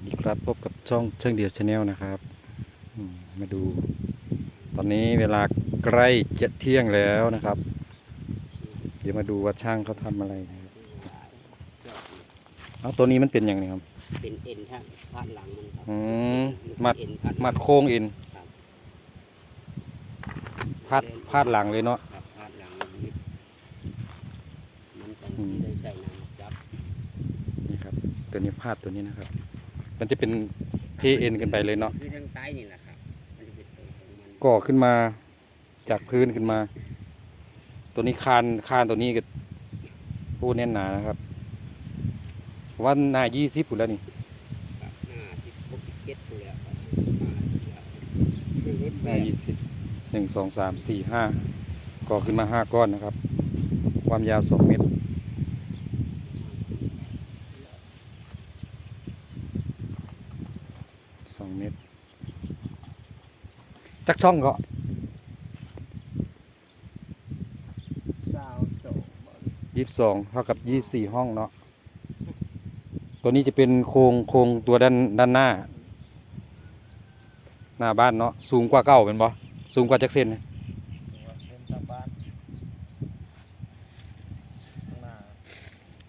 วัสดีครับพบกับช่องเชิงเดียวชาแนลนะครับอืมมาดู ตอนนี้เวลาใกล้จะเที่ยงแล้วนะครับ เดี๋ยวมาดูว่าช่างเขาทำอะไรนะครับเอาตัวนี้มันเป็นอย่างไรครับเป็นเอ็นท่านพาดหลังมันครับอืมนมัดเอ็นพาดหลังมัดโค้งอินครับพาดพาดหลังเลยเนาะครับพาดหลังมันนิดมันต้องอืมที่ได้ใส่น้ำจับนี่ครับตัวนี้พาดตัวนี้นะครับ มันจะเป็นเทเอ็นกันไปเลยเนาะ คือทางใต้นี่แหละครับ มันจะเป็นตัวของมันก่อขึ้นมาจากพื้นขึ้นมา ตัวนี้คานคานตัวนี้ก็พูดแน่นหนานะครับวันหน้ายี่สิบอยู่แล้วนี่ ครับหน้าที่พบเก็ตตัวแล้วครับมาแล้วคือรถหแบน้าบยี่สิบหนึ่งสองสามสี่ห้าก่อขึ้นมาห้าก้อนนะครับ ความยาวสองเมตร สองเมตรจักช่องก็สาวโจยี่สิบสองเท่ากับยี่สิบสี่ห้องเนาะตัวนี้จะเป็นโครงโครงตัวด้านด้านหน้า หน้าบ้านเนาะสูงกว่าเก่าเป็นบ่สูงกว่าจักเซนนะเป็นตามบ้านข้างหน้า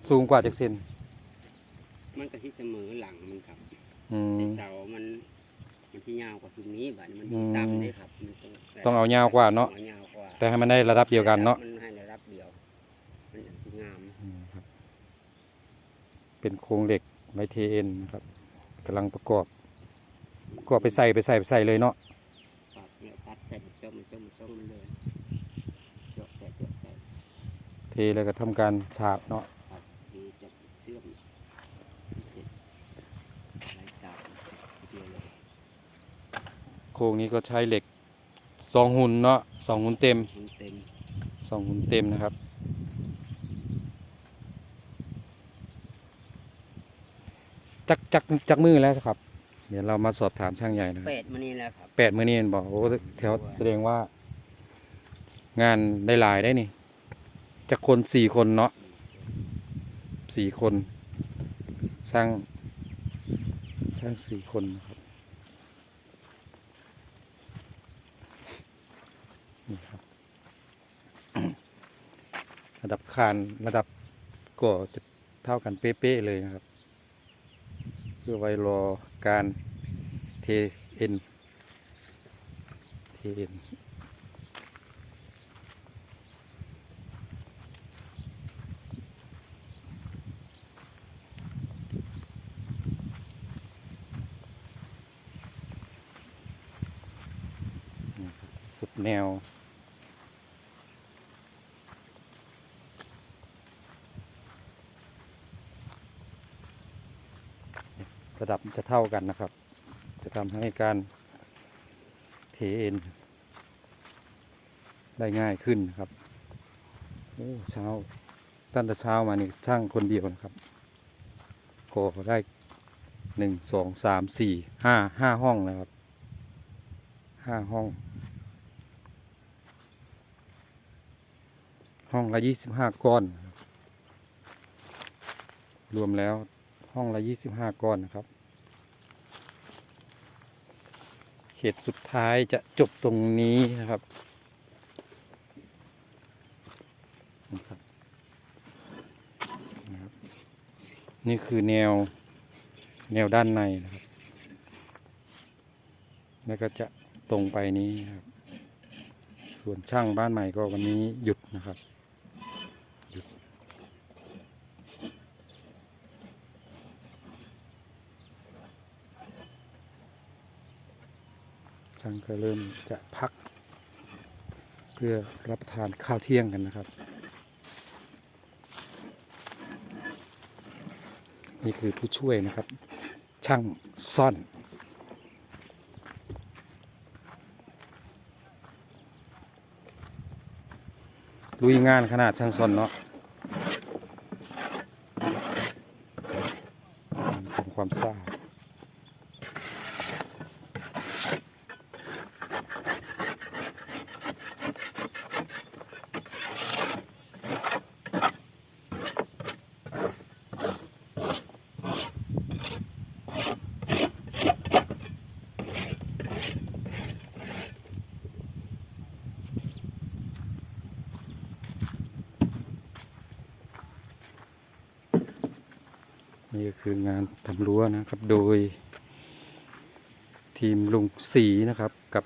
สูงกว่าจักเซนมันก็ที่เสมอหลังมันครับอืมแต่เสามัน มันที่ยาวกว่าชุมนี้บัดนี้มันอืมต่ำเลยครับมันต้องต้องเอายาวกว่าเนาะอวยาวกว่าแต่ให้มันได้ระดับเดียวกันเนาะมันให้ระดับเดียว มันอย่างสิงามอืมครับ เป็นโครงเหล็กไม้เทเอ็นนะครับกำลังประกอบประกอบไปใส่ไปใส่ไปใส่เลยเนาะปรับเนี่ยตัดใส่มันส้มมันส้มมันส้มมันเลยเจาะใส่เจาะใส่ เทแล้วก็ทำการฉาบเนาะ ครับทีจะเชื่อมเสร็จไร้สายทีเดียวเลย โครงนี้ก็ใช้เหล็กสองหุ่นเนาะสองหุ่นเต็มมันเต็มสองหุ่นเต็มนะครับ จักจักจักมือแล้วครับ เดี๋ยวเรามาสอบถามช่างใหญ่นะครับเป็ดมานี่แหละครับแปดมือนี่บอกโอ้แถวแสดงว่า งานได้หลายได้นี่จะคนสี่คนเนาะสี่คน ช่างช่างสี่คนนะครับนี่ครับ ระ ดับคานระดับก็จะเท่ากันเป๊ะๆเลยนะครับ เพื่อไว้รอการเทเอ็นเทเอ็นสุดแนว ระดับจะเท่ากันนะครับ จะทำให้การเทเอ็นได้ง่ายขึ้นนะครับโอ้เช้าตั้งแต่เช้ามานี่ช่างคนเดียวนะครับก่อได้หนึ่งสองสามสี่ห้าห้าห้องนะครับห้าห้อง ห้องละยี่สิบห้าก้อน รวมแล้ว ห้องละยี่สิบห้าก้อนนะครับ เขตสุดท้ายจะจบตรงนี้นะครับนะครับนะครับนี่คือแนวแนวด้านในนะครับ แล้วก็จะตรงไปนี้นะครับ ส่วนช่างบ้านใหม่ก็วันนี้หยุดนะครับ หยุด ช่างก็เริ่มจะพัก เพื่อรับประทานข้าวเที่ยงกันนะครับ นี่คือผู้ช่วยนะครับ ช่างซ่อนลุยงานขนาดช่างซ่อนเนาะความสะอาด นี่ก็คืองานทำรั้วนะครับ โดย ทีมลุงสีนะครับกับ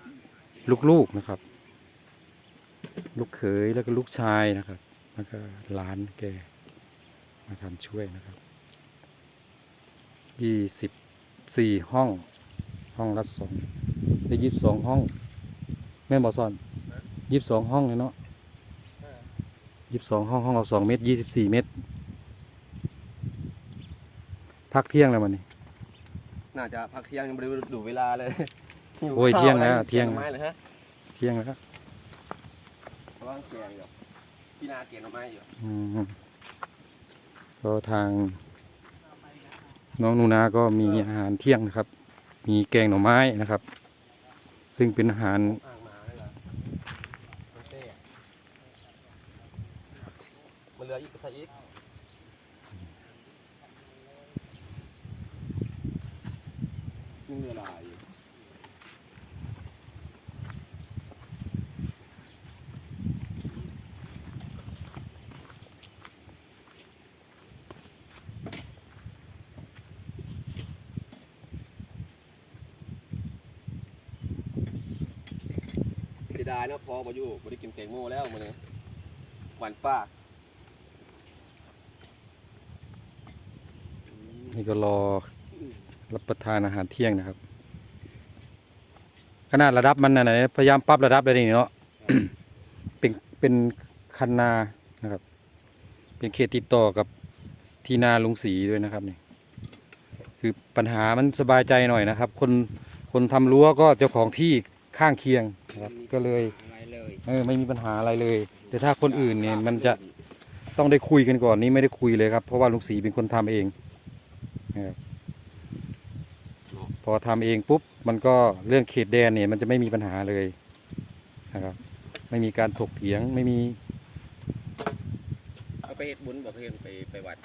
ลูกๆนะครับ ลูกเขยแล้วก็ลูกชายนะครับ แล้วก็หลานแกมาทำช่วยนะครับยี่สิบสี่ห้อง ห้องละสองได้ยี่สิบสองห้อง แม่บอสอนยี่สิบสองห้องเลยเนาะยี่สิบสองห้องห้องละสองเมตรยี่สิบสี่เมตร พักเที่ยงแล้วมันนี่ น่าจะพักเที่ยงยังไม่ได้ดูเวลาเลยโอ้ยเที่ยงแล้วหิเที่ยงแกหน่อไม้เลยฮะเที่ยงแล้วเพราะว่าแกงอยู่พี่นาเกียงหน่อไม้อยู่อืมก็ทาง น้องหนูนาก็มีอาหารเที่ยงนะครับ มีแกงหน่อไม้นะครับ ซึ่งเป็นอาหารอ่างมาเลยเหรอมันเต้อะมันเหลืออีกก็ใส่อีก ยังเหลือหลาอยู่เสียดายเนาะพอมาอยู่ไม่ได้กินแตงโมแล้วมันเนี่ยหวานป้านี่ก็รอ รับประทานอาหารเที่ยงนะครับ ขนาดระดับมันนะไหนพยายามปรับระดับเลยนี่เนาะเป็นเป็นคันนานะครับ เป็นเขตติดต่อกับทีนาลุงศรีด้วยนะครับนี่คือปัญหามันสบายใจหน่อยนะครับ คนคนทำรั้วก็เจ้าของที่ข้างเคียงนะครับ ก็เลยอะไรเลยเออไม่มีปัญหาอะไรเลย แต่ถ้าคนอื่นเนี่ยมันจะต้องได้คุยกันก่อนนี่ไม่ได้คุยเลยครับ เพราะว่าลุงศรีเป็นคนทำเองนะครับ พอทำเองปุ๊บมันก็เรื่องเขตแดนเนี่ยมันจะไม่มีปัญหาเลยนะครับ ไม่มีการถกเถียงไม่มีเอาไปเฮ็ดบุญบ่เพื่อนไปไปวัด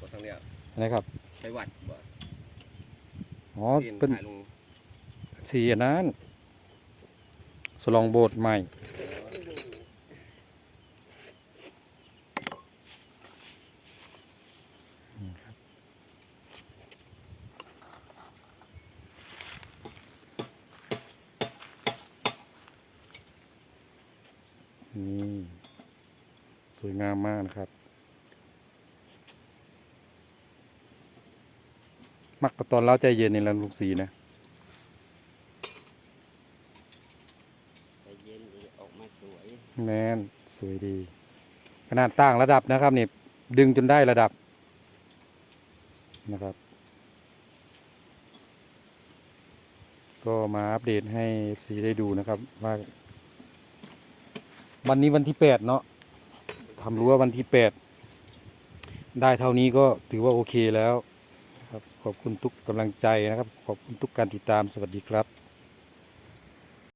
บ่สังเดียวนะครับ ไปวัดบ่อ๋อเพื่อนเป็นถ่ายลงสีอันนั้นสลองโบสถ์ใหม่ นี่สวยงามมากนะครับ มักกะตอนเล้าใจเย็นในลำลูกสีนะใจเย็นเดี๋ยวออกมาสวยแมนสวยดี ขนาดต่างระดับนะครับนี่ดึงจนได้ระดับนะครับ ก็มาอัปเดตให้ FC ได้ดูนะครับว่า วันนี้วันที่แปดเนาะทำรั้ววันที่แปดได้เท่านี้ก็ถือว่าโอเคแล้วครับขอบคุณทุกกำลังใจนะครับ ขอบคุณทุกการติดตามสวัสดีครับ